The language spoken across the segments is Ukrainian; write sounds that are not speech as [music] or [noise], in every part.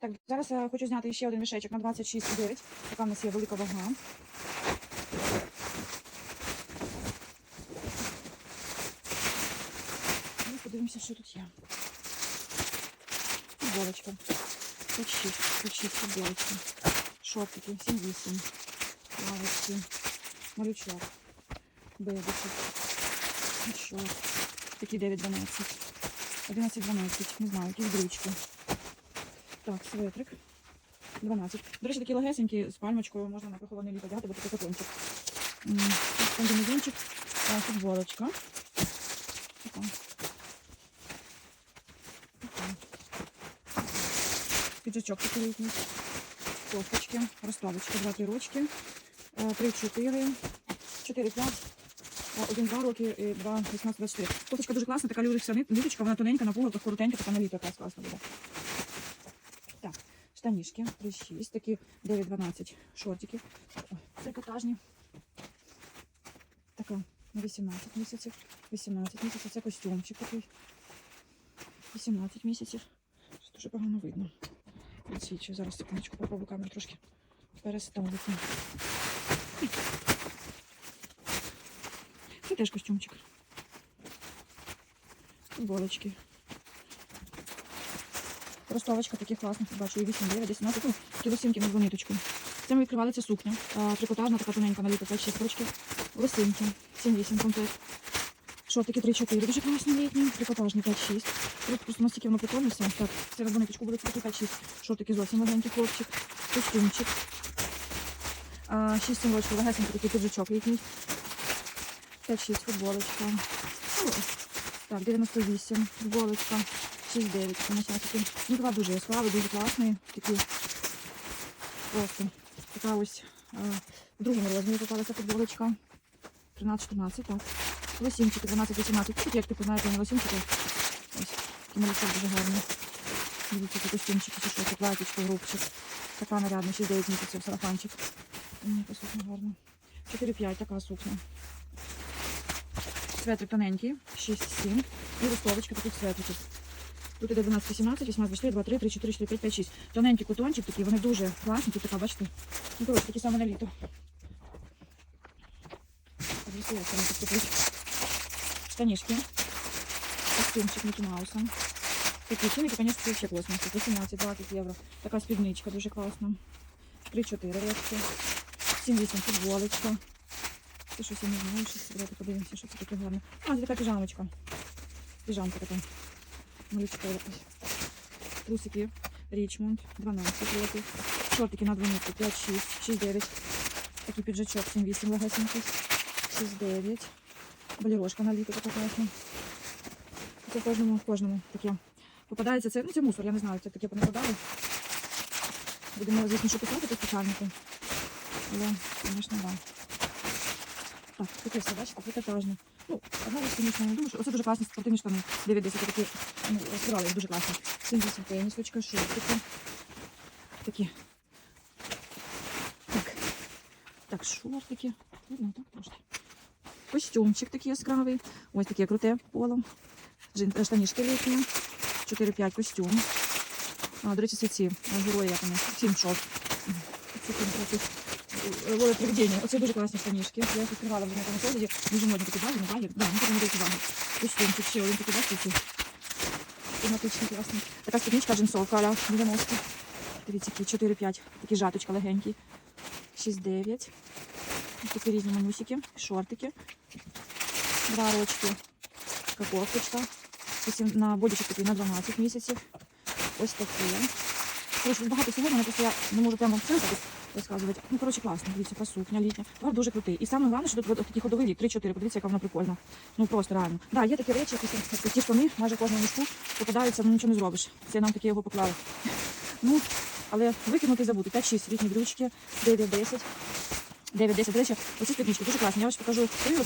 Так, зараз я хочу зняти ще один мішечок на 26,9. Така в нас є велика вага. Ну, подивимося, що тут є. Футболочка. Тут 6, тут 6 футболочка. Шортики, 7-8. Лавочки. Малючок. Бебочок. Що? Такі 9-12. 11-12. Не знаю, якісь брючки. Так, светрик. 12. До речі, такі легесенькі з пальмочкою можна на прохолодне літо взяти, бо такий котончик. Комбінезончик, футболочка. Така. Піджачок такий літній. Кофточки, розставочки, 2-3 рочки, 3-4, 4-5, 1-2 роки, і 2, 18, 24. Кофточка дуже класна, така люрикся ниточка, вона тоненька, на пуговках, коротенька, така на літо якраз класна буде. Штанішки 3-6, такі 9-12 шортики, трикотажні. Така на 18 місяців, 18 місяців, це костюмчик такий. 18 місяців. Щось дуже погано видно. Відсвічую. Зараз секундочку попробую камеру трошки переставити. Це теж костюмчик. Футболочки. Розставочка таких класних, бачу, і 8, 9, 10, ну, такі лосинки на двониточку. Це ми відкривали ця сукня. Трикотажна, така тоненька на літо, 5-6 ручки. Лосинки, 7-8 комплект. Шортики 3-4, дуже класні літні, трикотажні 5-6. Тут просто настільки воно прикольно все. Так, на двониточку буде такі 5-6. Шортики зовсім легенький хлопчик, костюмчик. 6-7 рочків, легесенький такий піджачок літній. 5-6 футболочка. Ну, Так, 98 футболочка. 6-9 помочасики. Ну, така дуже яскравий, дуже класний. Такий просто така ось в другому розмірі попалася футболочка. 13-14, так. Лосінчики 12-18. Тут як типу, знаєте, не лосінчики. Ось, такий малюсок дуже гарний. Дивіться, які костюмчики, чи що, це платічко, грубчик. Така нарядна, 6-9 місяців, сарафанчик. М, Яка сукня гарна. 4-5, така сукня. Светрик тоненький, 6-7. І ростовочка таких светриків. Тут іде 12, 18, 18, 24, 2, 3, 3, 4, 4, 5, 5, 6. Тоненький кутончик такий, вони дуже класні. Тут така, бачите, ну, коротше, такі саме на літо. Штанишки. Костюмчик Микки Мауса. Такі конечно, це ще космос. 18-20 євро. Така спідничка дуже класна. 3-4 речки. 7-8 футболочка. Це щось я не знаю, щось давайте подивимося, що це таке гарне. А, це така піжамочка. Піжамка така. Якась. Трусики Річмонд, 12 років. Шортики на 12, 5, 6, 6, 9. Такий піджачок 7, 8 легесенький. 6, 9. Балірошка на літо така класна. Це кожному, кожному таке. Попадається це, ну це мусор, я не знаю, це таке понападали. Будемо, звісно, що писати по спеціальнику. Але, звісно, да. Так, таке все, бачите, трикотажне. Ну, річ, звісно, не думаю, що оце дуже класні спортивні штани. 9-10 такі, ну, розкривали дуже класно. 70 тенісочка, шортики. Такі. Так. Так, шортики. Видно, так трошки. Костюмчик такий яскравий. Ось таке круте поло. Е, штанішки літні. 4-5 костюм. А, до речі, це ці е, герої, як вони, Тім Шот. Це Тім Лове привидіння. Оце дуже класні штанішки. Я їх відкривала вже на тому позаді. Дуже модні такі баги, не баги. Да, це не такі баги. Костюмчик ще один такий, бачите. Тематичний, класний. Така спідничка джинсовка, аля 90. Дивіться, які 4-5. Такі жаточка легенькі. 6-9. Ось Такі різні манюсики, шортики. Два рочки. Така кофточка. На бодічок такий на 12 місяців. Ось такі. Коротше, багато всього, мене просто я не можу прямо так розказувати. Ну, коротше, класно. Дивіться, яка сукня літня. Товар дуже крутий. І саме головне, що тут от такий ходовий вік, 3-4. Подивіться, яка вона прикольна. Ну просто реально. Да, є такі речі, там, такі штани, майже кожному мішку попадаються, ну нічого не зробиш. Це нам такі його поклали. [laughs] Ну, але викинути забути. 5-6 літні брючки, 9-10. 9-10. До речі, оці спіднички дуже класні. Я ось покажу свою.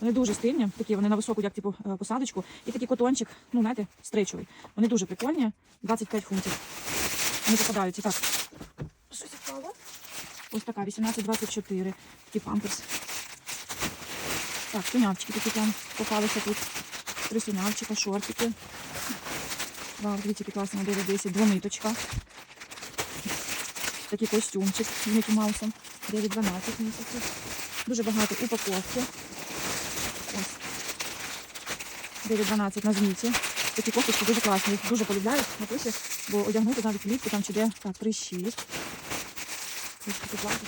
Вони дуже стильні, такі вони на високу, як типу е, посадочку. І такий котончик, ну знаєте, стречовий. Вони дуже прикольні. 25 фунтів. Вони попадаються. Так. Ось така, 18-24. Такий памперс. Так, сунявчики такі там попалися тут. Три сунявчика, шортики. Вау, дивіться, які класні, 9-10, двониточка. такий костюмчик з Мікі Маусом. 9-12 місяців. Дуже багато упаковки. Ось. 9-12 на зміці. Такі кофточки дуже класні, їх дуже полюбляють плюсі, бо одягнути навіть влітку там чи де так, 3-6. Такі платочки.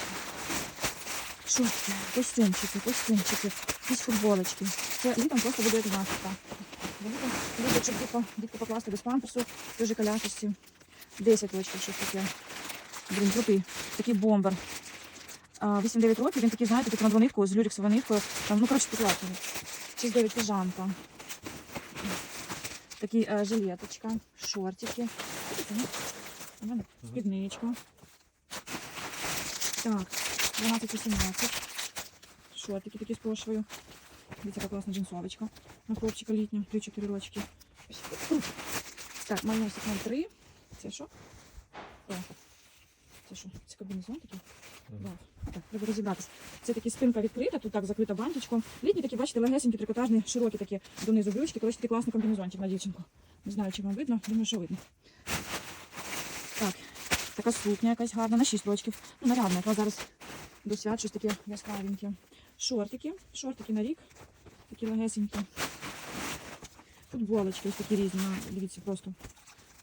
Шортики, костюмчики, костюмчики, якісь футболочки. Це літом просто буде гімнастика. Бо літом щоб дітку, дітку покласти без памперсу, дуже колясості. 10 років, щось таке. Блін, крутий. Такий бомбер. 8-9 років, він такий, знаєте, типу на двонитку з люрексовою ниткою. Там, ну, коротше, покласний. 6-9 піжамка. Такий е, жилеточка, шортики. У мене Спідничка. Так, 12-18. Шортики такі з пошвою. Дивіться, яка класна джинсовочка. На хлопчика літня, 3-4 рочки. Так, майонезик 03. Це що? О, Це що? Це комбінезон такий? Да. Так, треба розібратися. Це такі спинка відкрита, тут так закрита бантичком. Літні такі, бачите, легесенькі, трикотажні, широкі такі донизу брючки. Коротше, такий класний комбінезончик на дівчинку. Не знаю, чи вам видно, думаю, що видно. Так, така сукня якась гарна, на 6 рочків. Ну, нарядна, яка зараз до свят щось таке яскравеньке. Шортики, шортики на рік, такі легесенькі. Футболочки ось такі різні, дивіться, просто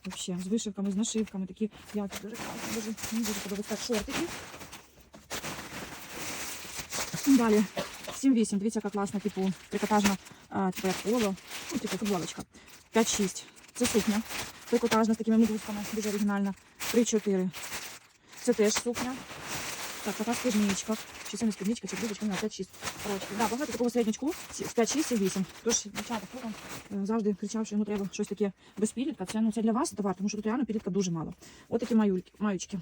вообще, з вишивками, з нашивками, такі які дуже класні, дуже, мені дуже подобається. Так, шортики. Далі 7-8, дивіться, яка класна, типу, трикотажна, а, типу як поло, ну, типу футболочка. 5-6. Це сукня. Трикотажна з такими медузками, дуже оригінальна. 3-4. Це теж сукня. Так, така спідничка. Чи це не спідничка, чи блузочка, не 5-6. Коротше, да, багато такого середнячку з 5-6 і 8. Тож, дівчата, хто там е, завжди кричав, що йому треба щось таке без підлітка. Це, ну, це для вас товар, тому що тут реально підлітка дуже мало. От такі маюльки, маючки.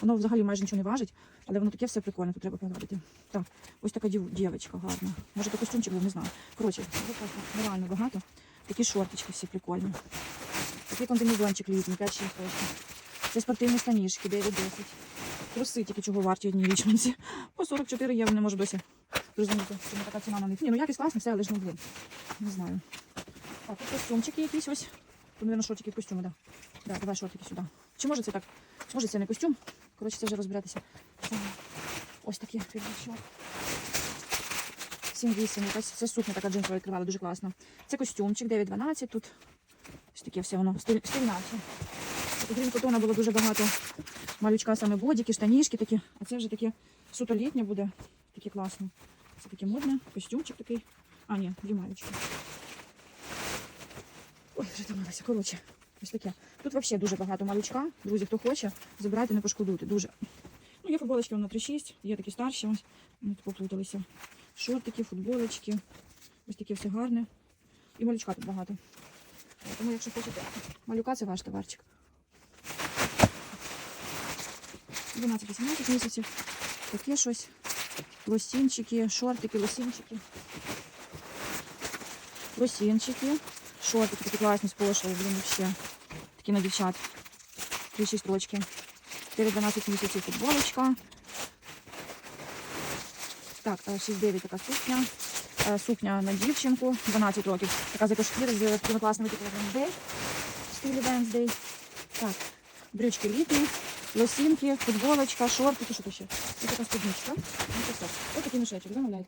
Воно взагалі майже нічого не важить, але воно таке все прикольне, тут треба погладити. Так, ось така дів, дівчинка гарна. Може, то костюмчик був, не знаю. Коротше, класно, нереально багато. Такі шортички всі прикольні. Такий комбінезончик літній, 5-6 років. Це спортивні штанішки, 9-10. Труси тільки чого варті одні річманці. По 44 євро не можу досі зрозуміти, чому така ціна на них. Ні, ну якість класна, все, але ж ну блин. Не знаю. Так, тут костюмчики якісь ось. Тут, мабуть, шортики в костюмі, так. Да. Да, давай шортики сюди. Чи може це так? Чи може це не костюм? Коротше, це вже розбиратися. Ось такі підвищок. 7-8, якась це сукня така джинсова відкривала, дуже класно. Це костюмчик 9-12, тут ось таке все воно, стиль, стиль наче. Окрім котона було дуже багато малючка, саме бодіки, штанішки такі, а це вже таке суто літнє буде, таке класне. Це таке модне, костюмчик такий. А, ні, дві маючки. Ой, вже втомилася. Коротше, ось таке. Тут взагалі дуже багато малючка. Друзі, хто хоче, забирайте, не пошкодуйте. Дуже. Ну, є футболочки воно 3-6, є такі старші, ось. Тут поплуталися. Шортики, футболочки. Ось таке все гарне. І малючка тут багато. Тому, якщо хочете, малюка це ваш товарчик. 12-18 місяців. Таке щось. Лосінчики, шортики, лосінчики. Лосінчики. Шортики такі класні з пошою, блін, вообще. Такі на дівчат. 3-6 строчки. 4-12 місяців футболочка. Так, е, 6-9 така сукня. Е, Сукня на дівчинку, 12 років. Така з екошкіри з такими класними типу Wednesday. В. Так, брючки літні, лосінки, футболочка, шортики, що то ще. Ось така спідничка. Ну. Ось такий мішечок, замовляйте.